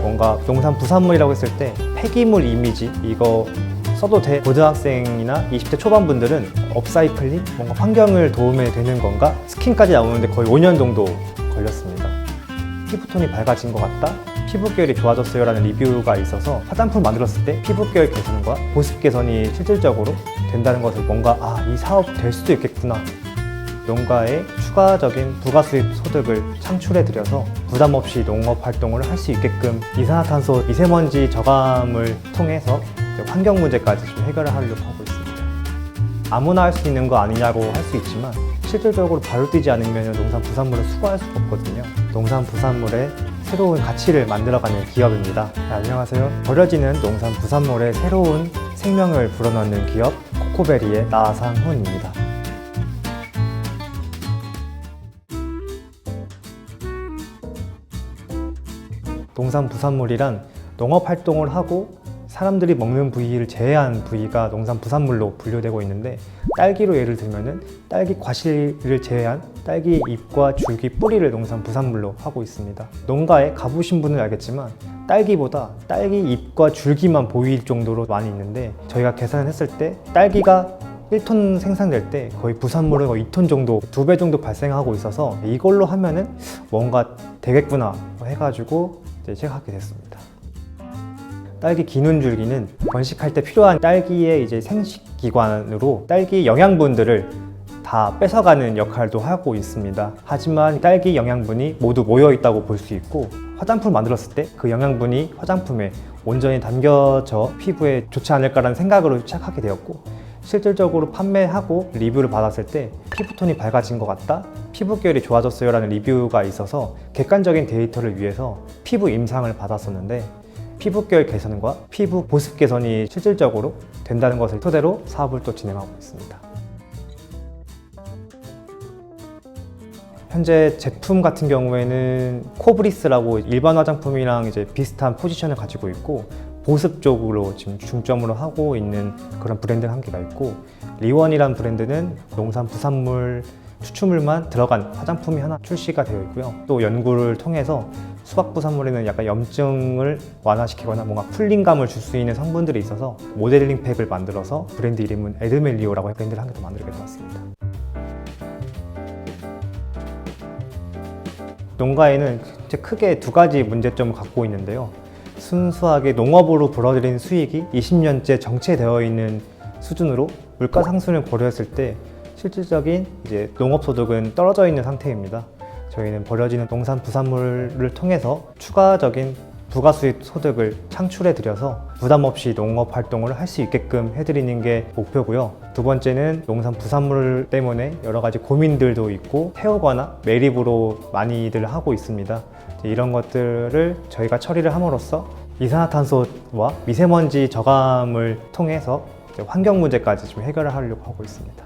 뭔가 농산 부산물이라고 했을 때 폐기물 이미지 이거 써도 돼? 고등학생이나 20대 초반 분들은 업사이클링? 뭔가 환경을 도움에 되는 건가? 스킨까지 나오는데 거의 5년 정도 걸렸습니다. 피부톤이 밝아진 것 같다? 피부결이 좋아졌어요 라는 리뷰가 있어서 화장품 만들었을 때 피부결 개선과 보습 개선이 실질적으로 된다는 것을 뭔가 아 이 사업 될 수도 있겠구나 농가에 추가적인 부가수입 소득을 창출해 드려서 부담 없이 농업 활동을 할 수 있게끔 이산화탄소 미세먼지 저감을 통해서 환경 문제까지 좀 해결을 하려고 하고 있습니다. 아무나 할 수 있는 거 아니냐고 할 수 있지만 실질적으로 발로 뛰지 않으면 농산 부산물을 수거할 수가 없거든요. 농산 부산물의 새로운 가치를 만들어가는 기업입니다. 네, 안녕하세요. 버려지는 농산 부산물의 새로운 생명을 불어넣는 기업 코코베리의 나상훈입니다. 농산 부산물이란 농업 활동을 하고 사람들이 먹는 부위를 제외한 부위가 농산 부산물로 분류되고 있는데 딸기로 예를 들면은 딸기 과실을 제외한 딸기 잎과 줄기 뿌리를 농산 부산물로 하고 있습니다. 농가에 가보신 분은 알겠지만 딸기보다 딸기 잎과 줄기만 보일 정도로 많이 있는데 저희가 계산을 했을 때 딸기가 1톤 생산될 때 거의 부산물은 거의 2톤 정도, 두 배 정도 발생하고 있어서 이걸로 하면은 뭔가 되겠구나 해가지고 이제 시작하게 됐습니다. 딸기 기눈줄기는 번식할 때 필요한 딸기의 이제 생식 기관으로 딸기 영양분들을 다 뺏어가는 역할도 하고 있습니다. 하지만 딸기 영양분이 모두 모여 있다고 볼 수 있고 화장품을 만들었을 때 그 영양분이 화장품에 온전히 담겨져 피부에 좋지 않을까라는 생각으로 시작하게 되었고 실질적으로 판매하고 리뷰를 받았을 때 피부톤이 밝아진 것 같다 피부결이 좋아졌어요 라는 리뷰가 있어서 객관적인 데이터를 위해서 피부 임상을 받았었는데 피부결 개선과 피부 보습 개선이 실질적으로 된다는 것을 토대로 사업을 또 진행하고 있습니다. 현재 제품 같은 경우에는 코브리스라고 일반 화장품이랑 이제 비슷한 포지션을 가지고 있고 보습 쪽으로 지금 중점으로 하고 있는 그런 브랜드 한 개가 있고 리원이란 브랜드는 농산 부산물 추출물만 들어간 화장품이 하나 출시가 되어 있고요. 또 연구를 통해서 수박 부산물에는 약간 염증을 완화시키거나 뭔가 풀링감을 줄 수 있는 성분들이 있어서 모델링 팩을 만들어서 브랜드 이름은 에드멜리오라고 브랜드를 한 개 더 만들게 되었습니다. 농가에는 크게 두 가지 문제점을 갖고 있는데요. 순수하게 농업으로 벌어들인 수익이 20년째 정체되어 있는 수준으로 물가 상승을 고려했을 때 실질적인 이제 농업 소득은 떨어져 있는 상태입니다. 저희는 버려지는 농산 부산물을 통해서 추가적인 부가 수입 소득을 창출해 드려서 부담 없이 농업 활동을 할 수 있게끔 해드리는 게 목표고요. 두 번째는 농산 부산물 때문에 여러 가지 고민들도 있고 태우거나 매립으로 많이들 하고 있습니다. 이런 것들을 저희가 처리를 함으로써 이산화탄소와 미세먼지 저감을 통해서 환경 문제까지 좀 해결을 하려고 하고 있습니다.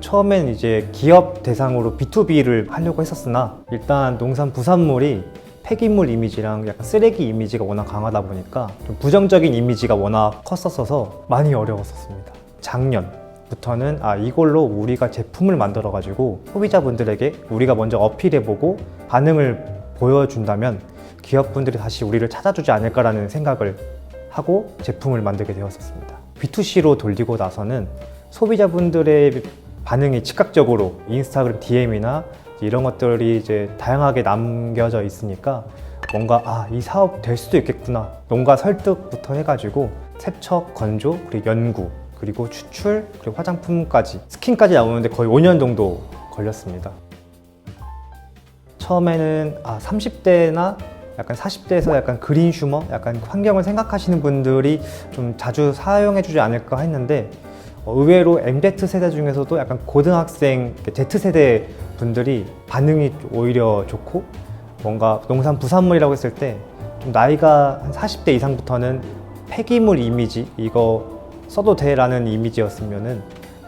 처음엔 이제 기업 대상으로 B2B를 하려고 했었으나 일단 농산 부산물이 폐기물 이미지랑 약간 쓰레기 이미지가 워낙 강하다 보니까 좀 부정적인 이미지가 워낙 컸었어서 많이 어려웠었습니다. 작년 부터는 아 이걸로 우리가 제품을 만들어 가지고 소비자분들에게 우리가 먼저 어필해 보고 반응을 보여준다면 기업분들이 다시 우리를 찾아주지 않을까라는 생각을 하고 제품을 만들게 되었었습니다. B2C로 돌리고 나서는 소비자분들의 반응이 즉각적으로 인스타그램 DM이나 이런 것들이 이제 다양하게 남겨져 있으니까 뭔가 아 이 사업 될 수도 있겠구나 농가 설득부터 해가지고 세척 건조 그리고 연구 그리고 추출 그리고 화장품까지 스킨까지 나오는데 거의 5년 정도 걸렸습니다. 처음에는 아 30대나 약간 40대에서 약간 그린 슈머, 약간 환경을 생각하시는 분들이 좀 자주 사용해주지 않을까 했는데 어, 의외로 MZ 세대 중에서도 약간 고등학생 Z 세대 분들이 반응이 오히려 좋고 뭔가 농산 부산물이라고 했을 때 좀 나이가 한 40대 이상부터는 폐기물 이미지 이거 써도 돼라는 이미지였으면은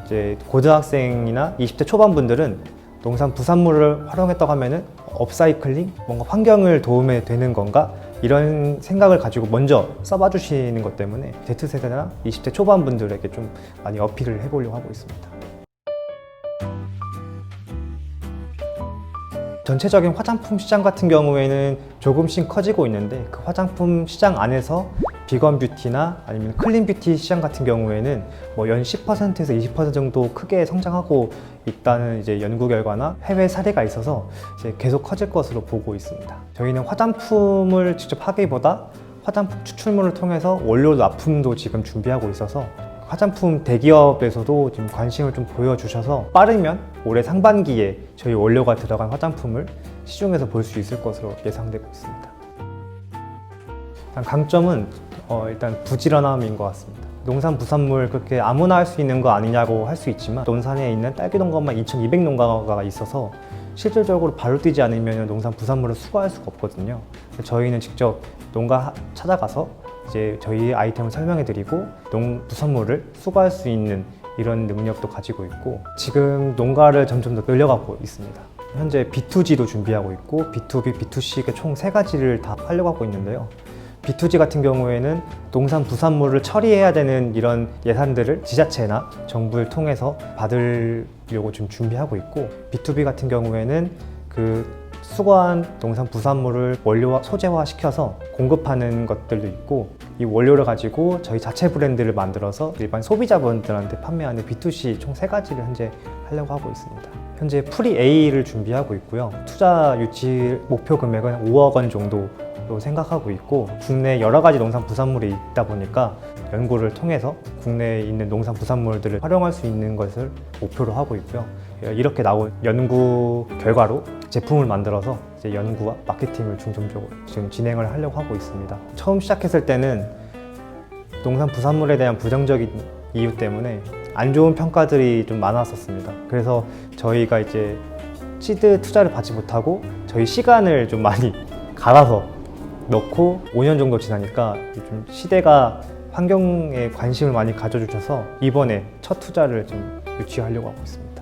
이제 고등학생이나 20대 초반 분들은 농산 부산물을 활용했다고 하면은 업사이클링 뭔가 환경을 도움에 되는 건가 이런 생각을 가지고 먼저 써봐 주시는 것 때문에 Z세대나 20대 초반 분들에게 좀 많이 어필을 해보려고 하고 있습니다. 전체적인 화장품 시장 같은 경우에는 조금씩 커지고 있는데 그 화장품 시장 안에서 비건 뷰티나 아니면 클린 뷰티 시장 같은 경우에는 뭐 연 10%에서 20% 정도 크게 성장하고 있다는 이제 연구 결과나 해외 사례가 있어서 이제 계속 커질 것으로 보고 있습니다. 저희는 화장품을 직접 하기보다 화장품 추출물을 통해서 원료 납품도 지금 준비하고 있어서 화장품 대기업에서도 지금 관심을 좀 보여주셔서 빠르면 올해 상반기에 저희 원료가 들어간 화장품을 시중에서 볼 수 있을 것으로 예상되고 있습니다. 강점은 어, 일단 부지런함인 것 같습니다. 농산 부산물 그렇게 아무나 할 수 있는 거 아니냐고 할 수 있지만 논산에 있는 딸기 농가만 2,200 농가가 있어서 실질적으로 발로 뛰지 않으면 농산 부산물을 수거할 수가 없거든요. 저희는 직접 농가 하- 찾아가서 이제 저희 아이템을 설명해 드리고 농 부산물을 수거할 수 있는 이런 능력도 가지고 있고 지금 농가를 점점 더 늘려가고 있습니다. 현재 B2G도 준비하고 있고 B2B, B2C 이렇게 총세 가지를 다 하려고 하고 있는데요. B2G 같은 경우에는 농산 부산물을 처리해야 되는 이런 예산들을 지자체나 정부를 통해서 받으려고 좀 준비하고 있고 B2B 같은 경우에는 그 수거한 농산 부산물을 원료화 소재화 시켜서 공급하는 것들도 있고 이 원료를 가지고 저희 자체 브랜드를 만들어서 일반 소비자분들한테 판매하는 B2C 총 세 가지를 현재 하려고 하고 있습니다. 현재 프리 A를 준비하고 있고요. 투자 유치 목표 금액은 5억 원 정도 로 생각하고 있고 국내 여러 가지 농산 부산물이 있다 보니까 연구를 통해서 국내에 있는 농산 부산물들을 활용할 수 있는 것을 목표로 하고 있고요. 이렇게 나온 연구 결과로 제품을 만들어서 이제 연구와 마케팅을 중점적으로 지금 진행을 하려고 하고 있습니다. 처음 시작했을 때는 농산 부산물에 대한 부정적인 이유 때문에 안 좋은 평가들이 좀 많았었습니다. 그래서 저희가 이제 시드 투자를 받지 못하고 저희 시간을 좀 많이 갈아서 넣고 5년 정도 지나니까 좀 시대가 환경에 관심을 많이 가져주셔서 이번에 첫 투자를 좀 유치하려고 하고 있습니다.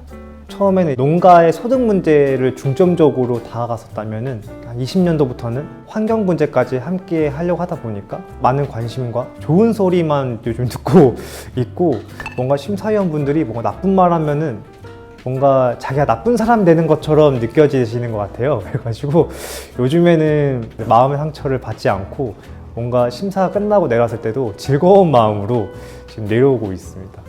처음에는 농가의 소득 문제를 중점적으로 다가갔었다면은 한 20년도부터는 환경 문제까지 함께 하려고 하다 보니까 많은 관심과 좋은 소리만 요즘 듣고 있고 뭔가 심사위원분들이 뭔가 나쁜 말 하면은 뭔가 자기가 나쁜 사람 되는 것처럼 느껴지시는 것 같아요. 그래가지고 요즘에는 마음의 상처를 받지 않고 뭔가 심사가 끝나고 내려왔을 때도 즐거운 마음으로 지금 내려오고 있습니다.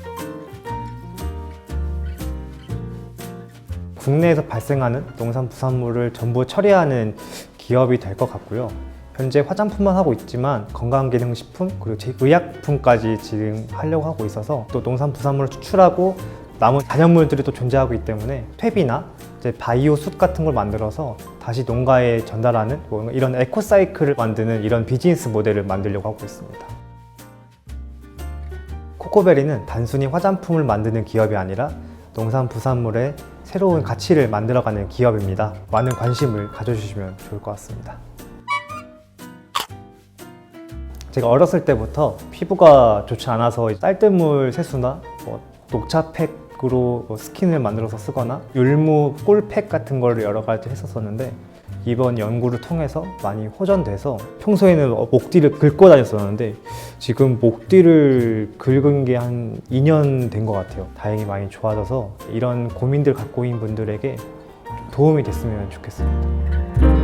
국내에서 발생하는 농산 부산물을 전부 처리하는 기업이 될 것 같고요. 현재 화장품만 하고 있지만 건강기능식품 그리고 제- 의약품까지 지금 하려고 하고 있어서 또 농산 부산물을 추출하고 남은 잔여물들이 또 존재하고 있기 때문에 퇴비나 이제 바이오 숯 같은 걸 만들어서 다시 농가에 전달하는 뭔가 이런 에코사이클을 만드는 이런 비즈니스 모델을 만들려고 하고 있습니다. 코코베리는 단순히 화장품을 만드는 기업이 아니라 농산 부산물의 새로운 가치를 만들어가는 기업입니다. 많은 관심을 가져주시면 좋을 것 같습니다. 제가 어렸을 때부터 피부가 좋지 않아서 쌀뜨물 세수나 뭐 녹차팩 으로 뭐 스킨을 만들어서 쓰거나 율무 꿀팩 같은 거를 여러 가지 했었었는데 이번 연구를 통해서 많이 호전돼서 평소에는 어, 목뒤를 긁고 다녔었는데 지금 목뒤를 긁은 게 한 2년 된 것 같아요. 다행히 많이 좋아져서 이런 고민들 갖고 있는 분들에게 좀 도움이 됐으면 좋겠습니다.